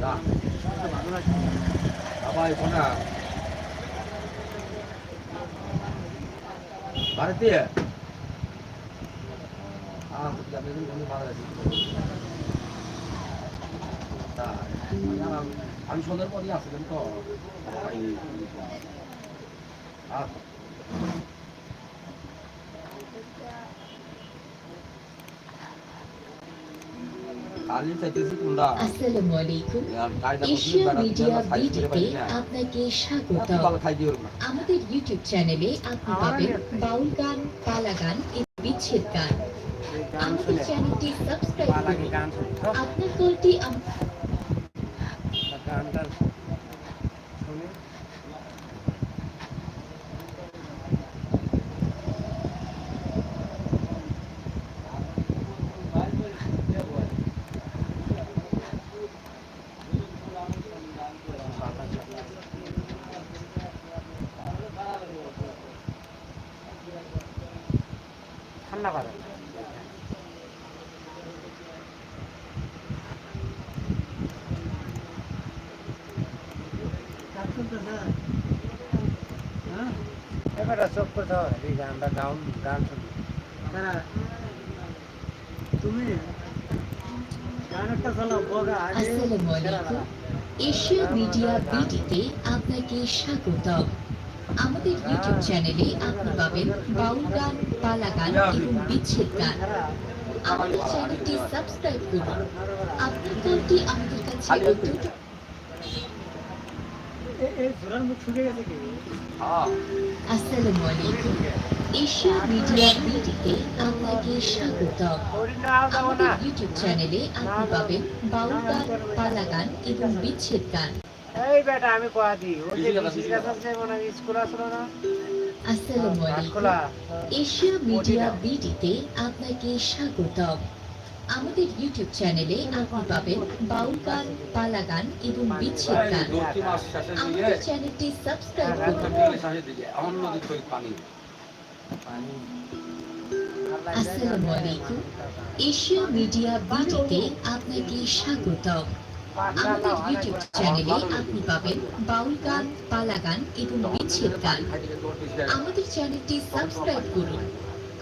তা আমি সন্ধ্যার পরই আসলাম তো আসসালামু আলাইকুম। এশিয়া মিডিয়া বিডিতে আপনাকে স্বাগত আমাদের ইউটিউব চ্যানেলে আপনি পাবেন বাউল গান পালা গান এবং বিচ্ছেদ গান। আমাদের চ্যানেলটি সাবস্ক্রাইব করুন। আপনার কলটি আম- ঠান্ডা করে এবারে চোখ করতে এই গানটা গাউন গান শুনি। তুমি আসসালামু আলাইকুম। এশিয়া মিডিয়া আপনাকে স্বাগত আমাদের ইউটিউব চ্যানেলে আপনি পাবেন বাউল গান পালা গান এবং বিচ্ছেদ গান। আমাদের চ্যানেলটি সাবস্ক্রাইব করুন। আপনার কলটি আমাদের কাছে অত্যন্ত হ্যাঁ। আসসালামু আলাইকুম। এশিয়া মিডিয়া বিডিতে আপনাকে স্বাগত আমাদের ইউটিউব চ্যানেলে আপনি পাবেন বাউল গান পালা গান এবং বিচ্ছেদ গান। এই বেটা আমি কয়া দিই? ওই যে বিসির আছে মনে হয় স্কুল আসলো না। আসসালামু আলাইকুম। এশিয়া মিডিয়া বিডিতে আপনাকে স্বাগত আমাদের ইউটিউব চ্যানেলে আপনি পাবেন বাউল গান পালা গান এবং বিচ্ছেদ গান। আমাদের চ্যানেলটি সাবস্ক্রাইব করুন। তৈরি পানি। আসসালামু আলাইকুম। এশিয়া মিডিয়া বিডিতে আপনাকে স্বাগত আমাদের ইউটিউব চ্যানেলে আপনি পাবেন বাউল গান পালা গান এবং বিচ্ছেদ গান আমাদের চ্যানেলটি সাবস্ক্রাইব করুন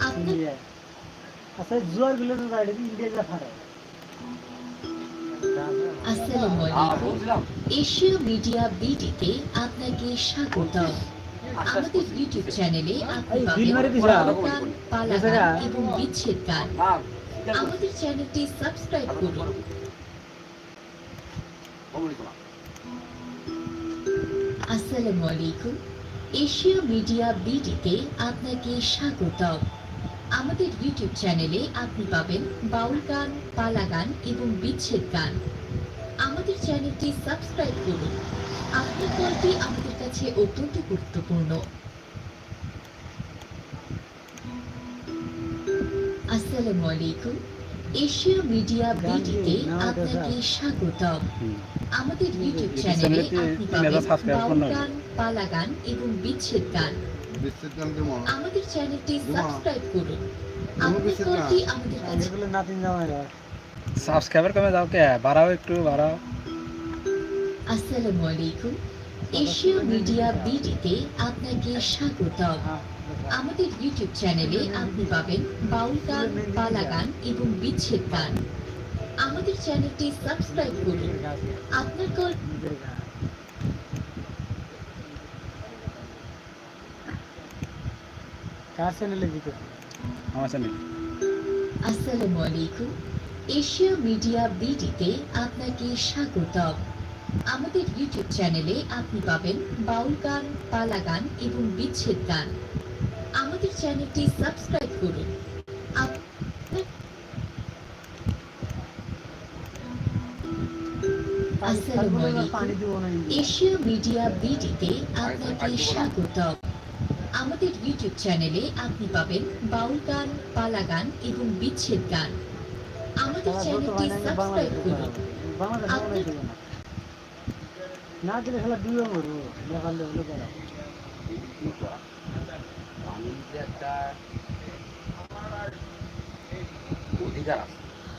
আপনার আচ্ছা জোয়ারগুলো তো গাড়ি ইন্ডিয়া যা ফাড়ে আসসালামু আলাইকুম এশিয়া মিডিয়া বিডিতে আপনাকে স্বাগত আমাদের ইউটিউব চ্যানেলে আপনি পাবেন পালা গান এবং বিচ্ছেদ গান আমাদের চ্যানেলটি সাবস্ক্রাইব করুন আসসালামু আলাইকুম এশিয়া মিডিয়া বিডিতে আপনাকে স্বাগত আমাদের ইউটিউব চ্যানেলে আপনি পাবেন বাউল গান পালা গান এবং বিচ্ছেদ গান। আমাদের চ্যানেলটি সাবস্ক্রাইব করুন। আপনার কলটি আমাদের কাছে অত্যন্ত গুরুত্বপূর্ণ। আসসালামু আলাইকুম এশিয়া মিডিয়া বিডিতে আপনাকে স্বাগত আমাদের ইউটিউব চ্যানেলে আপনি পাবেন গান পালা গান এবং বিচ্ছেদ গান। আমাদের চ্যানেলটি সাবস্ক্রাইব করুন। কলটি আমাদের কাছে এগুলো নাতিন জামাইরা সাবস্ক্রাইবার কমে যাও কে? বাড়াও একটু বাড়াও। আসসালামু আলাইকুম। এশিয়া মিডিয়া বিডিতে আপনাকে স্বাগত আমাদের ইউটিউব চ্যানেলে আপনি পাবেন বাউল গান পালা গান এবং বিচ্ছেদ গান। আমাদের চ্যানেলটি সাবস্ক্রাইব করুন। আপনার কল কার চ্যানেলে দিতে আমার চ্যানেল। আসসালামু আলাইকুম। এশিয়া মিডিয়া বিডিতে আপনাকে স্বাগত আমাদের ইউটিউব চ্যানেলে আপনি পাবেন বাউল গান পালা গান এবং বিচ্ছেদ গান। আমাদের চ্যানেলটি সাবস্ক্রাইব করুন। এশিয়া মিডিয়া বিডিতে আপনাকে স্বাগত আমাদের ইউটিউব চ্যানেলে আপনি পাবেন বাউল গান পালা গান এবং বিচ্ছেদ গান। আমাদের চ্যানেলটি সাবস্ক্রাইব করুন। না। দিলে খেলা হলো একটা অধিকার আছে।